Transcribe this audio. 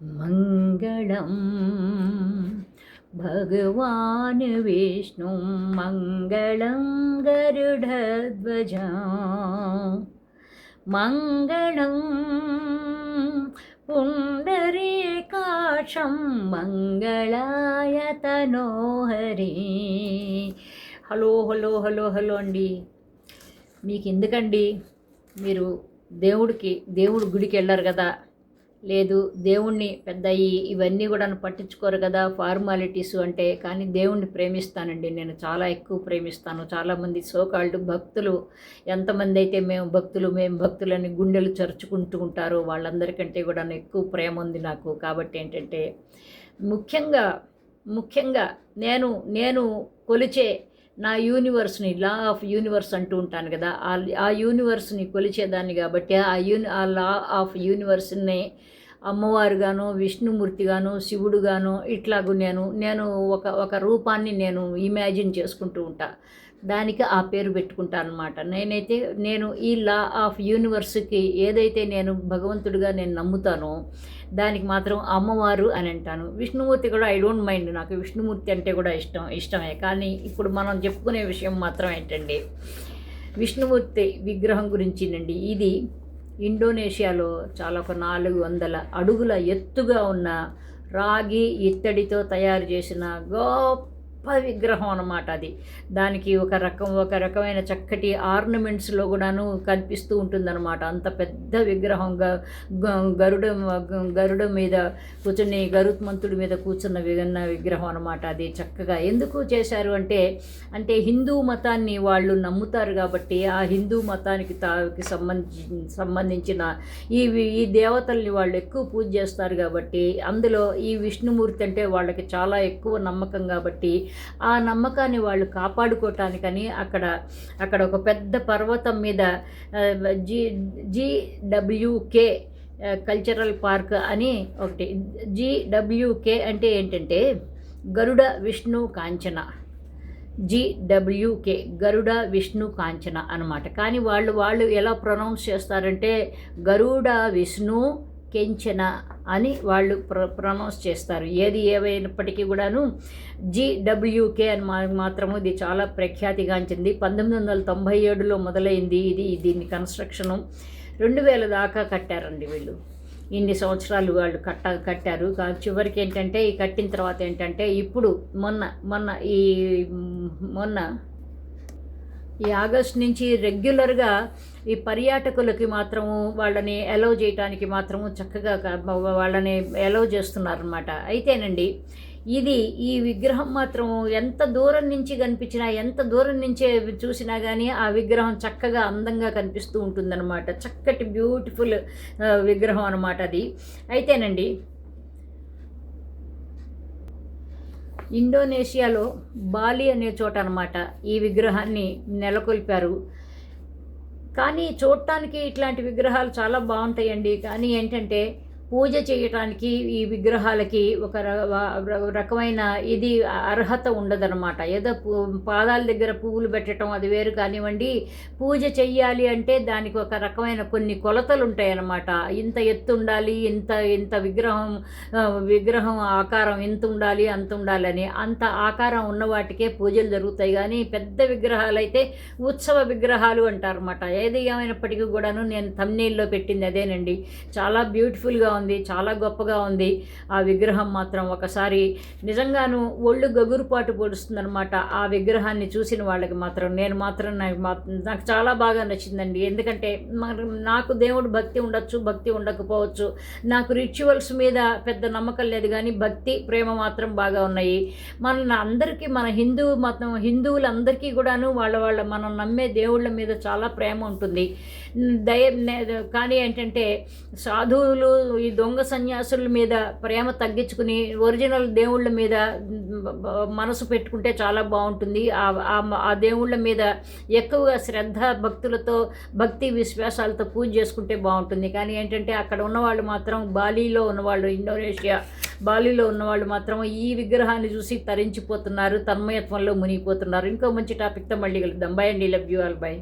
మంగళం ഭഗവാൻ విష్ణు మంగళం గరుడధ్వజ మంగళం പുണ്ടരീകാക്ഷം మంగళాయ తనోహరి హలో హలో హలో హలో అండి మీకు ఎందుకండి మీరు దేవుడికి దేవుడి గుడికి వెళ్ళారు కదా. లేదు దేవుణ్ణి పెద్ద ఇవన్నీ కూడా పట్టించుకోరు కదా ఫార్మాలిటీస్ అంటే. కానీ దేవుణ్ణి ప్రేమిస్తానండి నేను చాలా ఎక్కువ ప్రేమిస్తాను. చాలామంది సోకాళ్ళు భక్తులు ఎంతమంది అయితే మేము భక్తులు మేము భక్తులని గుండెలు చరుచుకుంటూ ఉంటారో వాళ్ళందరికంటే కూడా ఎక్కువ ప్రేమ ఉంది నాకు. కాబట్టి ఏంటంటే ముఖ్యంగా ముఖ్యంగా నేను నేను కొలిచే నా యూనివర్స్ని లా ఆఫ్ యూనివర్స్ అంటూ ఉంటాను కదా ఆ- యూనివర్స్ని కొలిచేదాన్ని కాబట్టి ఆ యూని ఆ లా ఆఫ్ యూనివర్స్ని అమ్మవారుగాను విష్ణుమూర్తిగాను శివుడుగాను ఇట్లాగూ నేను నేను ఒక ఒక రూపాన్ని నేను ఇమాజిన్ చేసుకుంటూ ఉంటా. దానికి ఆ పేరు పెట్టుకుంటాను అనమాట నేనైతే నేను ఈ లా ఆఫ్ యూనివర్స్కి ఏదైతే నేను భగవంతుడిగా నేను నమ్ముతానో దానికి మాత్రం అమ్మవారు అని అంటాను. విష్ణుమూర్తి కూడా ఐ డోంట్ మైండ్ నాకు విష్ణుమూర్తి అంటే కూడా ఇష్టం ఇష్టమే. కానీ ఇప్పుడు మనం చెప్పుకునే విషయం మాత్రం ఏంటండి విష్ణుమూర్తి విగ్రహం గురించినండి ఇది ఇండోనేషియాలో చాలా ఒక నాలుగు వందల అడుగుల ఎత్తుగా ఉన్న రాగి ఇత్తడితో తయారు చేసిన గొప్ప విగ్రహం అనమాట అది. దానికి ఒక రకం ఒక రకమైన చక్కటి ఆర్నమెంట్స్లో కూడాను కనిపిస్తూ ఉంటుందన్నమాట. అంత పెద్ద విగ్రహం గ- గరుడ గరుడ మీద కూర్చుని గరుత్మంతుడి మీద కూర్చున్న విగన్న విగ్రహం అనమాట అది చక్కగా. ఎందుకు చేశారు అంటే అంటే హిందూ మతాన్ని వాళ్ళు నమ్ముతారు కాబట్టి ఆ హిందూ మతానికి తాకి సంబంధించి సంబంధించిన ఈ ఈ దేవతల్ని వాళ్ళు ఎక్కువ పూజ చేస్తారు కాబట్టి అందులో ఈ విష్ణుమూర్తి అంటే వాళ్ళకి చాలా ఎక్కువ నమ్మకం కాబట్టి ఆ నమ్మకాన్ని వాళ్ళు కాపాడుకోవటానికని అక్కడ అక్కడ ఒక పెద్ద పర్వతం మీద జీ జీడబ్ల్యూకే కల్చరల్ పార్క్ అని ఒకటి. జీడబ్ల్యూకే అంటే ఏంటంటే గరుడ విష్ణు కాంచన. జిడబ్ల్యూకే గరుడ విష్ణు కాంచన అనమాట కానీ వాళ్ళు వాళ్ళు ఎలా ప్రొనౌన్స్ చేస్తారంటే గరుడ విష్ణు కెంచన అని వాళ్ళు ప్ర ప్రొనౌన్స్ చేస్తారు. ఏది ఏవైనప్పటికీ కూడాను జిడబ్ల్యూకే అని మా మాత్రము ఇది చాలా ప్రఖ్యాతిగాంచింది. పంతొమ్మిది వందల తొంభై ఏడులో మొదలైంది ఇది దీన్ని కన్స్ట్రక్షను రెండు వేల దాకా కట్టారండి వీళ్ళు. ఇన్ని సంవత్సరాలు వాళ్ళు కట్ట కట్టారు. చివరికి ఏంటంటే ఈ కట్టిన తర్వాత ఏంటంటే ఇప్పుడు మొన్న మొన్న ఈ మొన్న ఈ ఆగస్ట్ నుంచి రెగ్యులర్గా ఈ పర్యాటకులకి మాత్రము వాళ్ళని అలౌ చేయటానికి మాత్రము చక్కగా వాళ్ళని అలౌ చేస్తున్నారనమాట అయితేనండి ఇది ఈ విగ్రహం మాత్రం ఎంత దూరం నుంచి కనిపించినా ఎంత దూరం నుంచే చూసినా కానీ ఆ విగ్రహం చక్కగా అందంగా కనిపిస్తూ ఉంటుందన్నమాట. చక్కటి బ్యూటిఫుల్ విగ్రహం అనమాట అది. అయితేనండి ఇండోనేషియాలో బాలి అనే చోట అనమాట ఈ విగ్రహాన్ని నెలకొల్పారు. కానీ చూడటానికి ఇట్లాంటి విగ్రహాలు చాలా బాగుంటాయండి. కానీ ఏంటంటే పూజ చేయటానికి ఈ విగ్రహాలకి ఒక రకమైన ఇది అర్హత ఉండదన్నమాట. ఏదో పూ- పాదాల దగ్గర పువ్వులు పెట్టడం అది వేరు కానివ్వండి పూజ చెయ్యాలి అంటే దానికి ఒక రకమైన కొన్ని కొలతలు ఉంటాయన్నమాట. ఇంత ఎత్తు ఉండాలి ఇంత ఇంత విగ్రహం విగ్రహం ఆకారం ఇంత ఉండాలి అంత ఉండాలని అంత ఆకారం ఉన్న వాటికే పూజలు జరుగుతాయి. కానీ పెద్ద విగ్రహాలు అయితే ఉత్సవ విగ్రహాలు అంటారన్నమాట. ఏది ఏమైనప్పటికీ కూడాను నేను తమ్నీల్లో పెట్టింది అదేనండి. చాలా బ్యూటిఫుల్గా ఉంది చాలా గొప్పగా ఉంది. ఆ విగ్రహం మాత్రం ఒకసారి నిజంగాను ఒళ్ళు గగురుపాటు పొడుస్తుందనమాట ఆ విగ్రహాన్ని చూసిన వాళ్ళకి మాత్రం నేను మాత్రం నాకు నాకు చాలా బాగా నచ్చిందండి. ఎందుకంటే నాకు దేవుడు భక్తి ఉండొచ్చు భక్తి ఉండకపోవచ్చు. నాకు రిచువల్స్ మీద పెద్ద నమ్మకం లేదు కానీ భక్తి ప్రేమ మాత్రం బాగా ఉన్నాయి. మన అందరికీ మన హిందూ మతం హిందువులందరికీ కూడాను వాళ్ళ వాళ్ళ మనం నమ్మే దేవుళ్ళ మీద చాలా ప్రేమ ఉంటుంది. దయ నే- కానీ ఏంటంటే సాధువులు ఈ దొంగ సన్యాసుల మీద ప్రేమ తగ్గించుకుని ఒరిజినల్ దేవుళ్ళ మీద మనసు పెట్టుకుంటే చాలా బాగుంటుంది. ఆ- ఆ- ఆ దేవుళ్ళ మీద ఎక్కువగా శ్రద్ధ భక్తులతో భక్తి విశ్వాసాలతో పూజ చేసుకుంటే బాగుంటుంది. కానీ ఏంటంటే అక్కడ ఉన్నవాళ్ళు మాత్రం బాలీలో ఉన్నవాళ్ళు ఇండోనేషియా బాలీలో ఉన్నవాళ్ళు మాత్రం ఈ విగ్రహాన్ని చూసి తరించిపోతున్నారు తన్మయత్వంలో మునిగిపోతున్నారు. ఇంకో మంచి టాపిక్తో మళ్ళీ కలుద్దాం. బై అండి. Love you all by